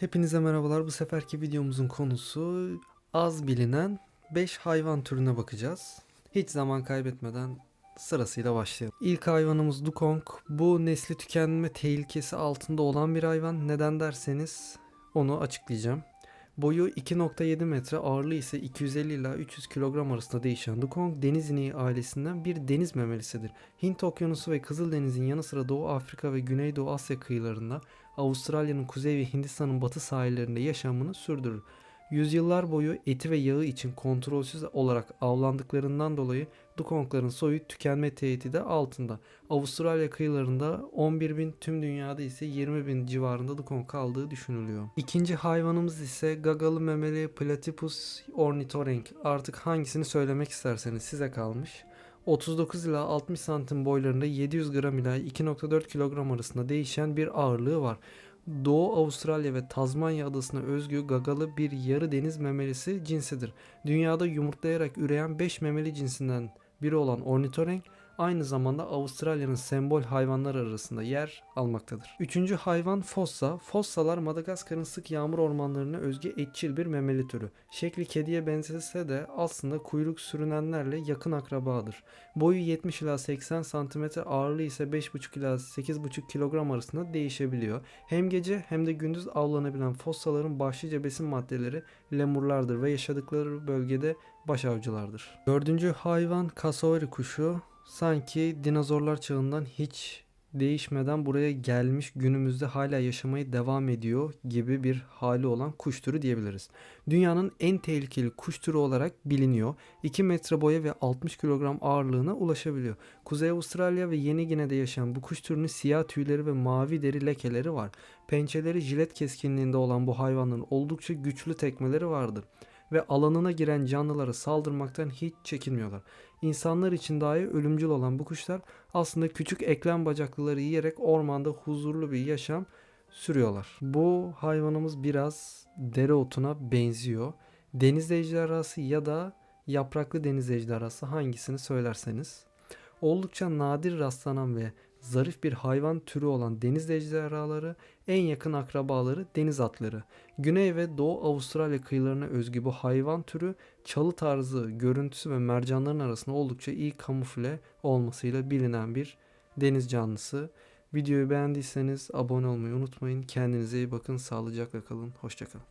Hepinize merhabalar. Bu seferki videomuzun konusu az bilinen 5 hayvan türüne bakacağız. Hiç zaman kaybetmeden sırasıyla başlayalım. İlk hayvanımız dukong. Bu nesli tükenme tehlikesi altında olan bir hayvan. Neden derseniz onu açıklayacağım. Boyu 2.7 metre, ağırlığı ise 250 ila 300 kilogram arasında değişen dukong deniz ineği ailesinden bir deniz memelisidir. Hint Okyanusu ve Kızıldeniz'in yanı sıra Doğu Afrika ve Güneydoğu Asya kıyılarında, Avustralya'nın kuzey ve Hindistan'ın batı sahillerinde yaşamını sürdürür. Yüzyıllar boyu eti ve yağı için kontrolsüz olarak avlandıklarından dolayı dukongların soyu tükenme tehdidi altında. Avustralya kıyılarında 11 bin, tüm dünyada ise 20 bin civarında dukong kaldığı düşünülüyor. İkinci hayvanımız ise gagalı memeli Platypus ornithorynk. Artık hangisini söylemek isterseniz size kalmış. 39 ila 60 santim boylarında 700 gram ila 2.4 kilogram arasında değişen bir ağırlığı var. Doğu Avustralya ve Tazmanya adasına özgü gagalı bir yarı deniz memelisi cinsidir. Dünyada yumurtlayarak üreyen 5 memeli cinsinden biri olan ornitorenk aynı zamanda Avustralya'nın sembol hayvanlar arasında yer almaktadır. Üçüncü hayvan fossa. Fossalar Madagaskar'ın sık yağmur ormanlarına özgü etçil bir memeli türü. Şekli kediye benzese de aslında kuyruk sürünenlerle yakın akrabadır. Boyu 70 ila 80 cm, ağırlığı ise 5,5 ila 8,5 kilogram arasında değişebiliyor. Hem gece hem de gündüz avlanabilen fossaların başlıca besin maddeleri lemurlardır ve yaşadıkları bölgede başavcılardır. Dördüncü hayvan kasavari kuşu. Sanki dinozorlar çağından hiç değişmeden buraya gelmiş günümüzde hala yaşamaya devam ediyor gibi bir hali olan kuş türü diyebiliriz. Dünyanın en tehlikeli kuş türü olarak biliniyor. 2 metre boya ve 60 kilogram ağırlığına ulaşabiliyor. Kuzey Avustralya ve Yeni Gine'de yaşayan bu kuş türünün siyah tüyleri ve mavi deri lekeleri var. Pençeleri jilet keskinliğinde olan bu hayvanların oldukça güçlü tekmeleri vardır ve alanına giren canlılara saldırmaktan hiç çekinmiyorlar. İnsanlar için dahi ölümcül olan bu kuşlar aslında küçük eklem bacaklıları yiyerek ormanda huzurlu bir yaşam sürüyorlar. Bu hayvanımız biraz dereotuna benziyor. Deniz ejderhası ya da yapraklı deniz ejderhası hangisini söylerseniz. Oldukça nadir rastlanan ve zarif bir hayvan türü olan deniz ejderhaları en yakın akrabaları deniz atları. Güney ve Doğu Avustralya kıyılarına özgü bu hayvan türü çalı tarzı görüntüsü ve mercanların arasında oldukça iyi kamufle olmasıyla bilinen bir deniz canlısı. Videoyu beğendiyseniz abone olmayı unutmayın. Kendinize iyi bakın. Sağlıcakla kalın. Hoşçakalın.